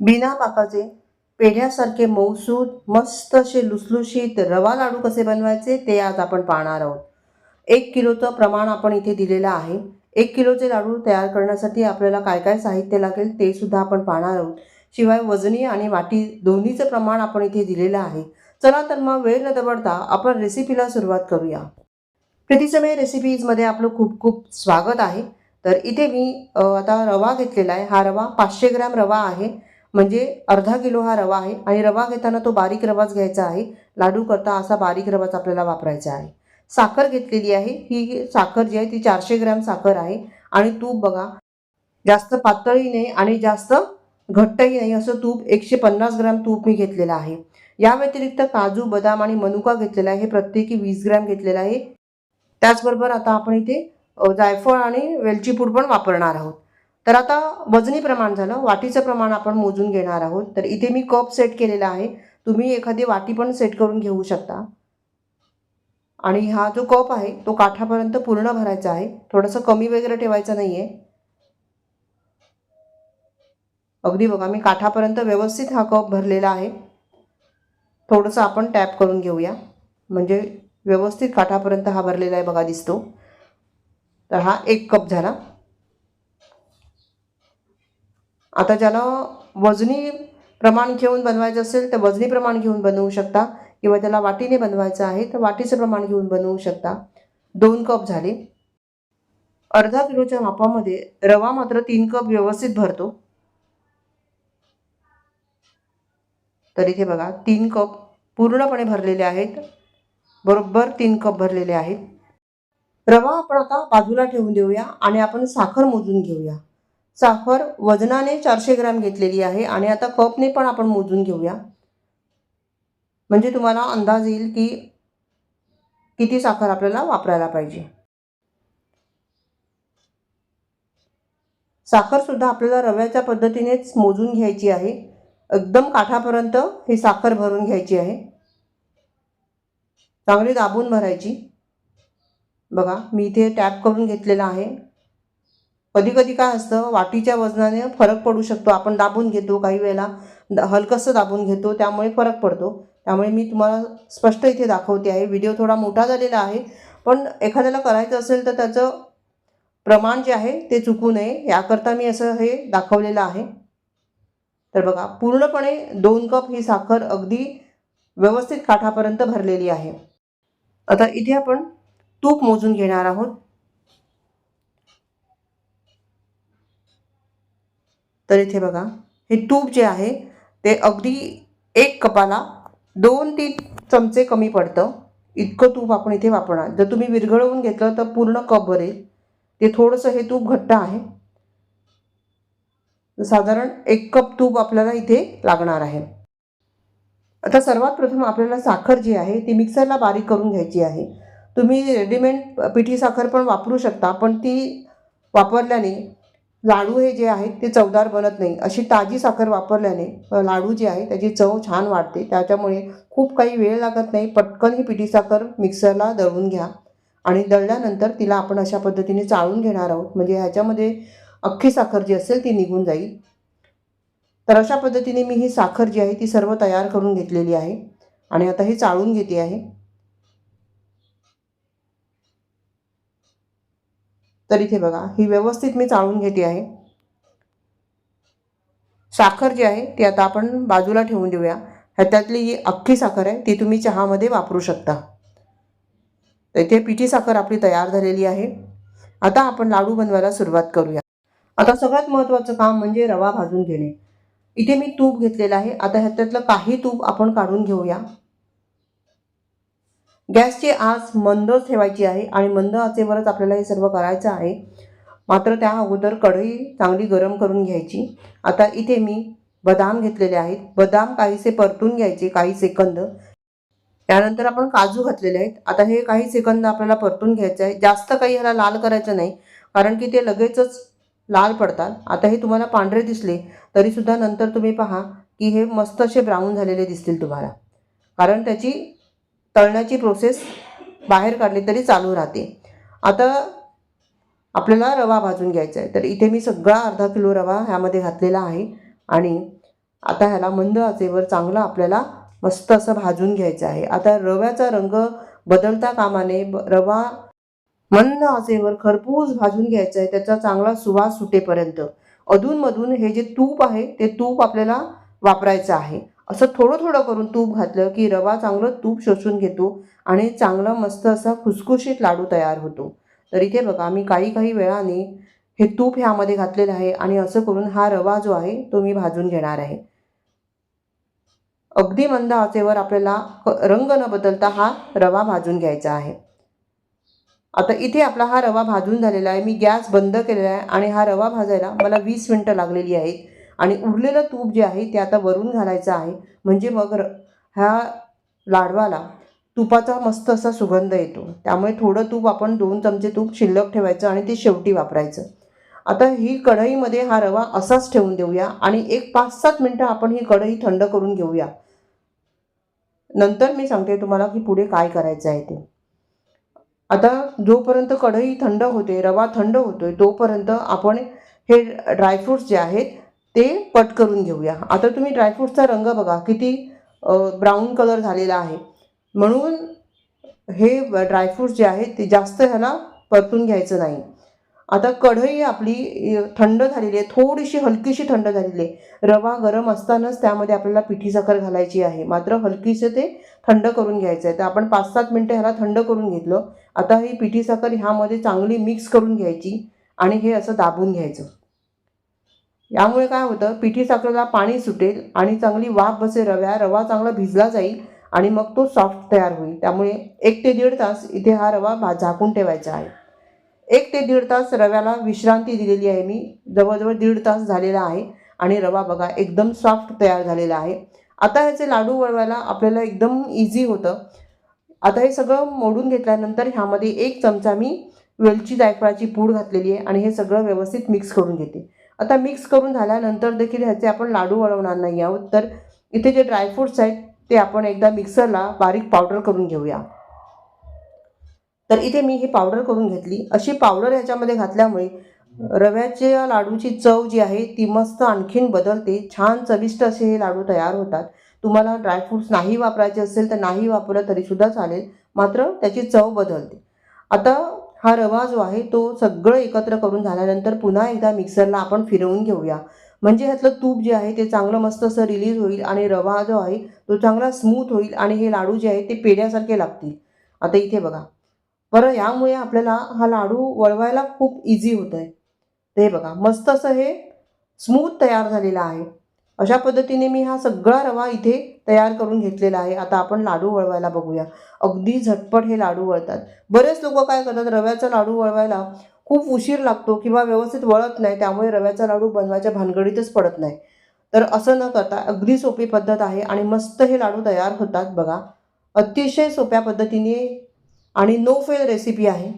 बिना पाकाचे पेढ्यासारखे मऊसूद मस्त असे लुसलुशीत रवा लाडू कसे बनवायचे ते आज आपण पाहणार आहोत. एक किलोचं प्रमाण आपण इथे दिलेलं आहे. एक किलोचे लाडू तयार करण्यासाठी आपल्याला काय काय साहित्य लागेल ते सुद्धा आपण पाहणार आहोत. शिवाय वजनी आणि वाटी दोन्हीचं प्रमाण आपण इथे दिलेलं आहे. चला तर मग वेळ न दवडता आपण रेसिपीला सुरुवात करूया. प्रीतीसमय रेसिपीजमध्ये आपलं खूप खूप स्वागत आहे. तर इथे मी आता रवा घेतलेला आहे. हा रवा पाचशे ग्रॅम रवा आहे. म्हणजे अर्धा किलो हा रवा आहे आणि रवा घेताना तो बारीक रवाच घ्यायचा आहे. लाडू करता असा बारीक रवाच आपल्याला वापरायचा आहे. साखर घेतलेली आहे. ही साखर जी आहे ती चारशे ग्रॅम साखर आहे. आणि तूप बघा जास्त पातळही नाही आणि जास्त घट्टही नाही. असं तूप एकशे पन्नास ग्रॅम तूप मी घेतलेलं आहे. या व्यतिरिक्त काजू बदाम आणि मनुका घेतलेला आहे. हे प्रत्येकी वीस ग्रॅम घेतलेला आहे. त्याचबरोबर आता आपण इथे जायफळ आणि वेलचीपूड पण वापरणार आहोत. तर आता वजनी प्रमाण झालं वाटीचं प्रमाण आपण मोजून घेणार आहोत. तर इथे मी कप सेट केलेला आहे. तुम्ही एखादी वाटी पण सेट करून घेऊ शकता. आणि हा जो कप आहे तो काठापर्यंत पूर्ण भरायचा आहे. थोडंसं कमी वगैरे ठेवायचं नाही आहे अगदी बघा मी काठापर्यंत व्यवस्थित हा कप भरलेला आहे. थोडंसं आपण टॅप करून घेऊया. म्हणजे व्यवस्थित काठापर्यंत हा भरलेला आहे बघा दिसतो. तर हा एक कप झाला. आता ज्याला वजनी प्रमाण घेऊन बनवायचं असेल तर वजनी प्रमाण घेऊन बनवू शकता. किंवा त्याला वाटीने बनवायचं आहे तर वाटीचं प्रमाण घेऊन बनवू शकता. दोन कप झाले. अर्धा किलोच्या मापामध्ये रवा मात्र तीन कप व्यवस्थित भरतो. तर इथे बघा तीन कप पूर्णपणे भरलेले आहेत. बरोबर तीन कप भरलेले आहेत. रवा आपण आता बाजूला ठेवून देऊया आणि आपण साखर मोजून घेऊया. साखर वजनाने चारशे ग्रॅम घेतलेली आहे आणि आता कपने पण आपण मोजून घेऊया. म्हणजे तुम्हाला अंदाज येईल की किती साखर आपल्याला वापरायला पाहिजे. साखरसुद्धा आपल्याला रव्याच्या पद्धतीनेच मोजून घ्यायची आहे. एकदम काठापर्यंत ही साखर भरून घ्यायची आहे. चांगली दाबून भरायची. बघा मी इथे टॅप करून घेतलेला आहे. कधी कधी काय असतं वाटीच्या वजनाने फरक पडू शकतो. आपण दाबून घेतो काही वेळेला. द- हलकंसं दाबून घेतो त्यामुळे फरक पडतो. त्यामुळे मी तुम्हाला स्पष्ट इथे दाखवते आहे. व्हिडिओ थोडा मोठा झालेला आहे. पण एखाद्याला करायचं असेल तर त्याचं प्रमाण जे आहे ते चुकू नये. याकरता मी असं हे दाखवलेलं आहे. तर बघा पूर्णपणे दोन कप ही साखर अगदी व्यवस्थित काठापर्यंत भरलेली आहे. आता इथे आपण तूप मोजून घेणार आहोत. तर इथे बघा हे तूप जे आहे ते अगदी एक कपाला दोन तीन चमचे कमी पडतं. इतकं तूप आपण इथे वापरणार. जर तुम्ही विरघळवून घेतलं तर पूर्ण कप भरेल. ते थोडंसं हे तूप घट्ट आहे. साधारण एक कप तूप आपल्याला इथे लागणार आहे. आता सर्वात प्रथम आपल्याला साखर जी आहे ती मिक्सरला बारीक करून घ्यायची आहे. तुम्ही रेडीमेड पिठी साखर पण वापरू शकता पण ती वापरल्याने लाडू हे जे आहेत ते चवदार बनत नाही. अशी ताजी साखर वापरल्याने लाडू जे आहे त्याची चव छान वाढते. त्याच्यामुळे खूप काही वेळ लागत नाही. पटकन ही पिठी साखर मिक्सरला दळून घ्या. आणि दळल्यानंतर तिला आपण अशा पद्धतीने चाळून घेणार आहोत. म्हणजे ह्याच्यामध्ये अख्खी साखर जी असेल ती निघून जाईल. तर अशा पद्धतीने मी ही साखर जी आहे ती सर्व तयार करून घेतलेली आहे. आणि आता हे चाळून घेते आहे. तर इथे बघा ही व्यवस्थित मी चाळून घेते आहे. साखर जी आहे ती आता आपण बाजूला ठेवून देऊया. ह्याच्यातली ही अख्खी साखर आहे ती तुम्ही चहामध्ये वापरू शकता. तर इथे पिठी साखर आपली तयार झालेली आहे. आता आपण लाडू बनवायला सुरुवात करूया. आता सगळ्यात महत्त्वाचं काम म्हणजे रवा भाजून घेणे. इथे मी तूप घेतलेलं आहे. आता ह्याच्यातलं काही तूप आपण काढून घेऊया. गॅसची आज मंदच ठेवायची आहे आणि मंद आचेवरच आपल्याला हे सर्व करायचं आहे. मात्र त्या अगोदर कढई चांगली गरम करून घ्यायची. आता इथे मी बदाम घेतलेले आहेत. बदाम काहीसे परतून घ्यायचे काही सेकंद. त्यानंतर आपण काजू घातलेले आहेत. आता हे काही सेकंद आपल्याला परतून घ्यायचं आहे. जास्त काही ह्याला लाल करायचं नाही कारण की ते लगेचच लाल पडतात. आता हे तुम्हाला पांढरे दिसले तरीसुद्धा नंतर तुम्ही पहा की हे मस्त असे ब्राऊन झालेले दिसतील तुम्हाला. कारण त्याची तळण्याची प्रोसेस बाहेर काढली तरी चालू राहते. आता आपल्याला रवा भाजून घ्यायचा आहे. तर इथे मी सगळा अर्धा किलो रवा ह्यामध्ये घातलेला आहे. आणि आता ह्याला मंद आचेवर चांगलं आपल्याला मस्त असं भाजून घ्यायचं आहे. आता रव्याचा रंग बदलता कामाने ब- रवा मंद आचेवर खरपूस भाजून घ्यायचा आहे. त्याचा चांगला सुवास सुटेपर्यंत. अधूनमधून हे जे तूप आहे ते तूप आपल्याला वापरायचं आहे. असं थोडं थोडं करून तूप घातलं की रवा चांगलं तूप शोषून घेतो आणि चांगला मस्त असा खुसखुशीत लाडू तयार होतो. तर इथे बघा मी काही काही वेळाने हे तूप ह्यामध्ये घातलेलं आहे आणि असं करून हा रवा जो आहे तो मी भाजून घेणार आहे. अगदी मंद आचेवर आपल्याला रंग न बदलता हा रवा भाजून घ्यायचा आहे. आता इथे आपला हा रवा भाजून झालेला आहे. मी गॅस बंद केलेला आहे आणि हा रवा भाजायला मला वीस मिनटं लागलेली आहेत. आणि उरलेलं तूप जे आहे ते आता वरून घालायचं आहे. म्हणजे मग र ह्या लाडवाला तुपाचा मस्त असा सुगंध येतो. त्यामुळे थोडं तूप आपण दोन चमचे तूप शिल्लक ठेवायचं आणि ते शेवटी वापरायचं. आता ही कढईमध्ये हा रवा असाच ठेवून देऊया आणि एक पाच सात मिनटं आपण ही कढई थंड करून घेऊया. नंतर मी सांगते तुम्हाला की पुढे काय करायचं आहे ते. आता जोपर्यंत कढई थंड होते रवा थंड होतोय तोपर्यंत आपण हे ड्रायफ्रूट्स जे आहेत ते कट करून घेऊया. आता तुम्ही ड्रायफ्रूटचा रंग बघा किती ब्राऊन कलर झालेला आहे. म्हणून हे ड्रायफ्रूट्स जे आहेत ते जास्त ह्याला परतून घ्यायचं नाही. आता कढई आपली थंड झालेली आहे थोडीशी हलकीशी थंड झालेली आहे. रवा गरम असतानाच त्यामध्ये आपल्याला पिठी साखर घालायची आहे. मात्र हलकीचं ते थंड करून घ्यायचं आहे. तर आपण पाच सात मिनटं ह्याला थंड करून घेतलं. आता ही पिठी साखर ह्यामध्ये चांगली मिक्स करून घ्यायची आणि हे असं दाबून घ्यायचं. यामुळे काय होतं पिठी साखरेला पाणी सुटेल आणि चांगली वाफ बसेल रव्या रवा चांगला भिजला जाईल आणि मग तो सॉफ्ट तयार होईल. त्यामुळे एक ते दीड तास इथे हा रवा भा झाकून ठेवायचा आहे. एक ते दीड तास रव्याला विश्रांती दिलेली आहे मी. जवळजवळ दीड तास झालेला आहे आणि रवा बघा एकदम सॉफ्ट तयार झालेला आहे. आता ह्याचे लाडू वळवायला आपल्याला एकदम इझी होतं. आता हे सगळं मोडून घेतल्यानंतर ह्यामध्ये एक चमचा मी वेलची जायफळाची पूड घातलेली आहे आणि हे सगळं व्यवस्थित मिक्स करून घेते. आता मिक्स करून झाल्यानंतर देखील ह्याचे आपण लाडू वळवणार नाही आहोत. तर इथे जे ड्रायफ्रूट्स आहेत ते आपण एकदा मिक्सरला बारीक पावडर करून घेऊया. तर इथे मी ही पावडर करून घेतली. अशी पावडर ह्याच्यामध्ये घातल्यामुळे रव्याच्या लाडूची चव जी आहे ती मस्त आणखीन बदलते. छान चविष्ट असे हे लाडू तयार होतात. तुम्हाला ड्रायफ्रूट्स नाही वापरायचे असेल तर नाही वापरलं तरीसुद्धा चालेल. मात्र त्याची चव बदलते. आता हा रवा जो आहे तो सगळं एकत्र करून झाल्यानंतर पुन्हा एकदा मिक्सरला आपण फिरवून घेऊया. म्हणजे ह्यातलं तूप जे आहे ते चांगलं मस्त असं रिलीज होईल आणि रवा जो आहे तो चांगला स्मूथ होईल आणि हे लाडू जे आहे ते पेढ्यासारखे लागतील. आता इथे बघा. बरं यामुळे आपल्याला हा लाडू वळवायला खूप इझी होत आहे ते बघा मस्त असं हे स्मूथ तयार झालेलं आहे. अशा पद्धतीने मी हा सगळा रवा इथे तयार करून घेतलेला आहे. आता आपण लाडू वळवायला बघूया. अगदी झटपट हे लाडू वळतात. बरेच लोक काय करतात रव्याचा लाडू वळवायला खूप उशीर लागतो किंवा व्यवस्थित वळत नाही त्यामुळे रव्याचा लाडू बनवायच्या भानगडीतच पडत नाही. तर असं न करता अगदी सोपी पद्धत आहे आणि मस्त हे लाडू तयार होतात बघा. अतिशय सोप्या पद्धतीने आणि नो फेल रेसिपी आहे.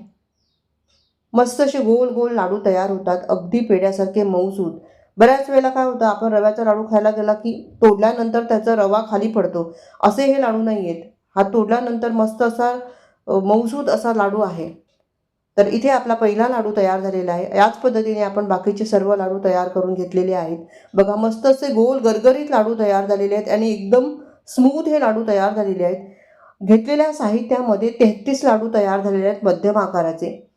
मस्त असे गोल गोल लाडू तयार होतात. अगदी पेढ्यासारखे मऊसूद. बऱ्याच वेळेला काय होतं आपण रव्याचा लाडू खायला गेला की तोडल्यानंतर त्याचा रवा खाली पडतो. असे हे लाडू नाही आहेत. हा तोडल्यानंतर मस्त असा मौजूद मऊसूद असा लाडू आहे. तर इथे आपला पहिला लाडू तयार झालेला आहे. याच पद्धतीने आपण बाकीचे सर्व लाडू तयार करून घेतलेले आहेत. बघा मस्त असे गोल गरगरीत लाडू तयार झालेले आहेत आणि एकदम स्मूथ हे लाडू तयार झालेले आहेत. घेतलेल्या साहित्यामध्ये तेहतीस लाडू तयार झालेले आहेत मध्यम आकाराचे.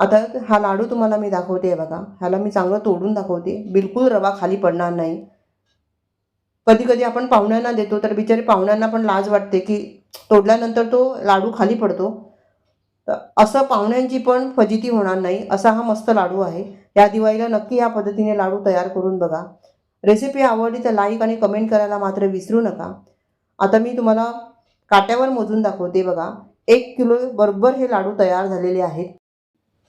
आता हा लाडू तुम्हाला मी दाखवते बघा. ह्याला मी चांगलं तोडून दाखवते. बिलकुल रवा खाली पडणार नाही. कधी कधी आपण पाहुण्यांना देतो तर बिचारे पाहुण्यांना पण लाज वाटते की तोडल्यानंतर तो लाडू खाली पडतो. असं पाहुण्यांची पण फजिती होणार नाही. असा हा मस्त लाडू आहे. या दिवाळीला नक्की या पद्धतीने लाडू तयार करून बघा. रेसिपी आवडली तर लाईक आणि कमेंट करायला मात्र विसरू नका. आता मी तुम्हाला काट्यावर मोजून दाखवते बघा. एक किलो बरोबर हे लाडू तयार झालेले आहेत.